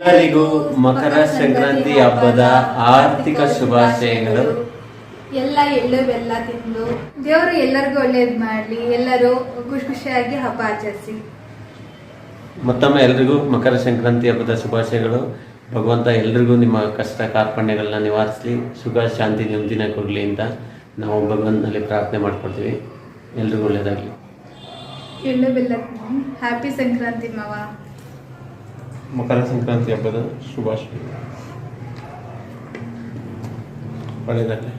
ಎಲ್ಲರಿಗೂ ಮಕರ ಸಂಕ್ರಾಂತಿ ಹಬ್ಬದ ಆರ್ಥಿಕ ಶುಭಾಶಯಗಳು. ಎಲ್ಲ ಎಳ್ಳು ಬೆಲ್ಲ ತಿಂದು ದೇವರು ಎಲ್ಲರಿಗೂ ಒಳ್ಳೇದ್ ಮಾಡ್ಲಿ ಎಲ್ಲರೂ ಖುಷಿ ಖುಷಿಯಾಗಿ ಹಬ್ಬ ಆಚರಿಸಿ. ಮತ್ತೊಮ್ಮೆ ಎಲ್ರಿಗೂ ಮಕರ ಸಂಕ್ರಾಂತಿ ಹಬ್ಬದ ಶುಭಾಶಯಗಳು. ಭಗವಂತ ಎಲ್ರಿಗೂ ನಿಮ್ಮ ಕಷ್ಟ ಕಾರ್ಪಣ್ಯಗಳನ್ನ ನಿವಾರಿಸಲಿ ಸುಖ ಶಾಂತಿ ನೆಮ್ಮದಿನ ಕೊಡಲಿ ಅಂತ ನಾವು ಭಗವಂತನಲ್ಲಿ ಪ್ರಾರ್ಥನೆ ಮಾಡ್ಕೊಳ್ತೀವಿ ಎಲ್ರಿಗೂ ಒಳ್ಳೇದಾಗಲಿ. ಎಳ್ಳು ಬೆಲ್ಲ ಹ್ಯಾಪಿ ಸಂಕ್ರಾಂತಿ ಮಾವ. ಮಕರ ಸಂಕ್ರಾಂತಿ ಹಬ್ಬದ ಶುಭಾಶಯ ಒಳ್ಳೆಯದಾಗಲಿ